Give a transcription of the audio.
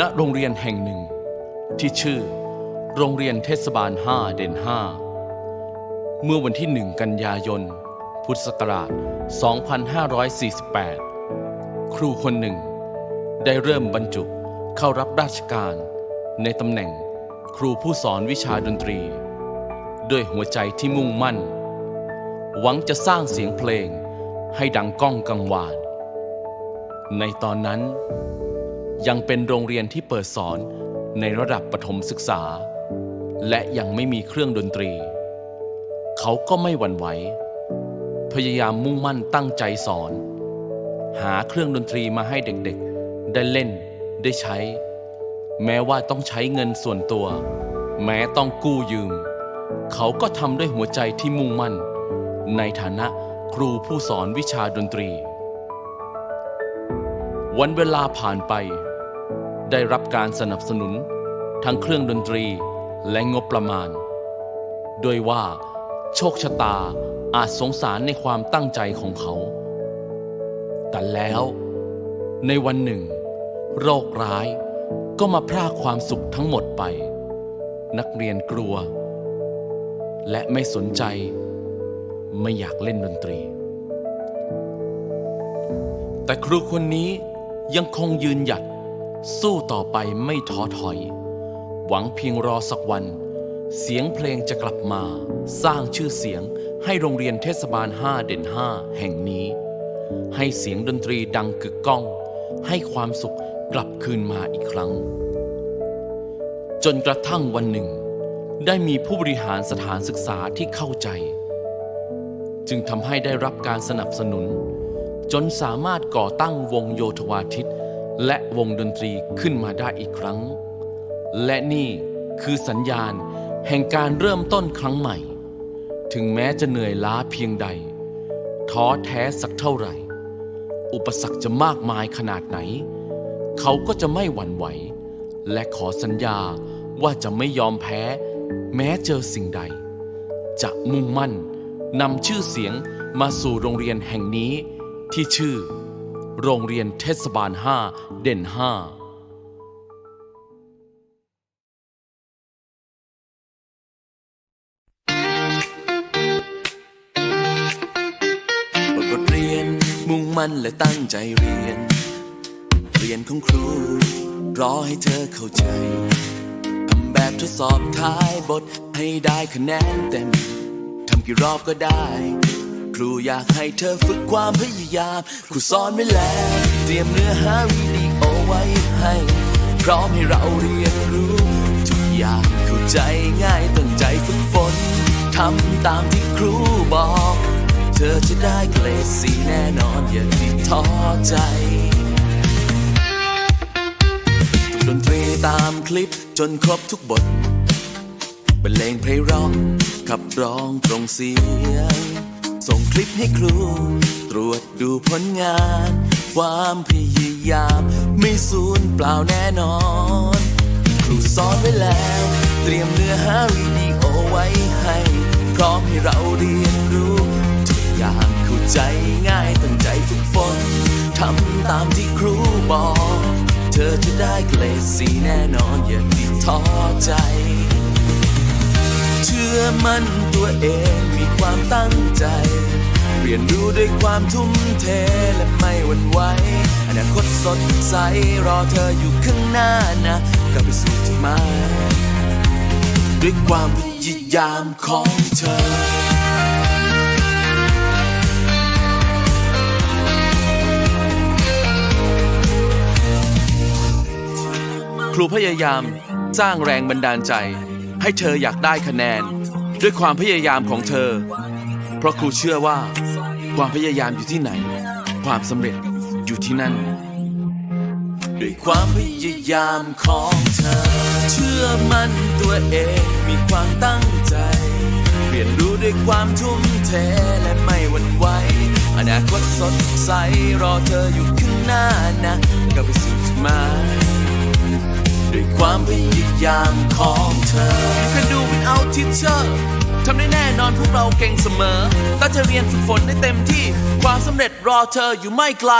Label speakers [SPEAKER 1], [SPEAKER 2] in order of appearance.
[SPEAKER 1] ณโรงเรียนแห่งหนึ่ง ที่ชื่อ โรงเรียนเทศบาล 5 เด่น 5 เมื่อวันที่ 1 กันยายน พุทธศักราช 2548 ครูคนหนึ่ง ได้เริ่มบรรจุเข้ารับราชการในตำแหน่งครูผู้สอนวิชาดนตรี ด้วยหัวใจที่มุ่งมั่น หวังจะสร้างเสียงเพลงให้ดังก้องกังวาน ในตอนนั้น ยังเป็นโรงเรียนที่เปิดสอนในระดับประถมศึกษา และยังไม่มีเครื่องดนตรี เขาก็ไม่หวั่นไหว พยายามมุ่งมั่นตั้งใจสอน หาเครื่องดนตรีมาให้เด็กๆ ได้เล่นได้ใช้ แม้ว่าต้องใช้เงินส่วนตัว แม้ต้องกู้ยืม เขาก็ทำด้วยหัวใจที่มุ่งมั่น ในฐานะครูผู้สอนวิชาดนตรี วันเวลาผ่านไป ได้รับการสนับสนุน ทั้งเครื่องดนตรีและงบประมาณ โดยว่า โชคชะตาอาจสงสารในความตั้งใจของเขา แต่แล้วในวันหนึ่ง โรคร้ายก็มาพรากความสุขทั้งหมดไป นักเรียนกลัว และไม่สนใจ ไม่อยากเล่นดนตรี แต่ครูคนนี้ยังคงยืนหยัด สู้ต่อไปไม่ท้อถอย หวังเพียงรอสักวัน เสียงเพลงจะกลับมา สร้างชื่อเสียงให้โรงเรียนเทศบาล 5 เด่น 5 แห่งนี้ ให้เสียงดนตรีดังกึกก้อง ให้ความสุขกลับคืนมาอีกครั้ง จนกระทั่งวันหนึ่ง ได้มีผู้บริหารสถานศึกษาที่เข้าใจ จึงทำให้ได้รับการสนับสนุน จนสามารถก่อตั้งวงโยธวาทิต และวงดนตรีขึ้นมาได้อีกครั้ง และนี่คือสัญญาณแห่งการเริ่มต้นครั้งใหม่ ถึงแม้จะเหนื่อยล้าเพียงใด ท้อแท้สักเท่าไหร่ อุปสรรคจะมากมายขนาดไหน เขาก็จะไม่หวั่นไหว และขอสัญญาว่าจะไม่ยอมแพ้ แม้เจอสิ่งใด จะมุ่งมั่นนำชื่อเสียงมาสู่โรงเรียนแห่งนี้ที่ชื่อ โรงเรียนเทศบาล 5 เด่น5
[SPEAKER 2] บทบทเรียนมุ่งมั่นและตั้งใจเรียน เรียนของครู รอให้เธอเข้าใจ ทำแบบทดสอบท้ายบทให้ได้คะแนนเต็ม ทำกี่รอบก็ได้ ครูอยากให้เธอฝึกความพยายาม ครูสอนไว้แล้ว เตรียมเนื้อหาวิดีโอไว้ให้ พร้อมให้เราเรียนรู้ ทุกอย่างเข้าใจง่ายตั้งใจฝึกฝนทำตามที่ครูบอก เธอจะได้เกรดสีแน่นอนอย่าที่ท้อใจดนตรีตามคลิปจนครบทุกบทบรรเลงเพลงร้องขับร้องตรงเสียง ส่งคลิปให้ครู ตรวจดูผลงาน ความพยายาม ไม่สูญเปล่าแน่นอน ครูสอนไว้แล้ว เตรียมเนื้อหาวิดีโอไว้ให้ พร้อมให้เราเรียนรู้ทุกอย่างเข้าใจง่ายตั้งใจฝึกฝนทำตามที่ครูบอก เธอจะได้เกรดสีแน่นอนอย่าติดท้อใจ ชื่อมั่นตัวเองมีความตั้งใจ เรียนรู้ด้วยความทุ่มเทและไม่หวั่นไหวอนาคตสดใสรอเธออยู่ข้างหน้านะกลับไปสู่จุดหมายด้วยความพยายามของเธอ
[SPEAKER 1] ครูพยายามสร้างแรงบันดาลใจ ให้เธออยากได้คะแนน ด้วยความพยายามของเธอ เพราะครูเชื่อว่า ความพยายามอยู่ที่ไหน ความสำเร็จอยู่ที่นั่น
[SPEAKER 2] ด้วยความพยายามของเธอ เชื่อมั่นตัวเองมีความตั้งใจ เรียนรู้ด้วยความทุ่มเทและไม่หวั่นไหวอนาคตสดใสรอเธออยู่ข้างหน้านะก็ไปสู่จุดหมายด้วยความพยายามของเธอ ทิศเชอร์ทำได้แน่นอนพวกเราเก่งเสมอตั้งใจเรียนฝึกฝนได้เต็มที่ ความสำเร็จรอเธออยู่ไม่ไกล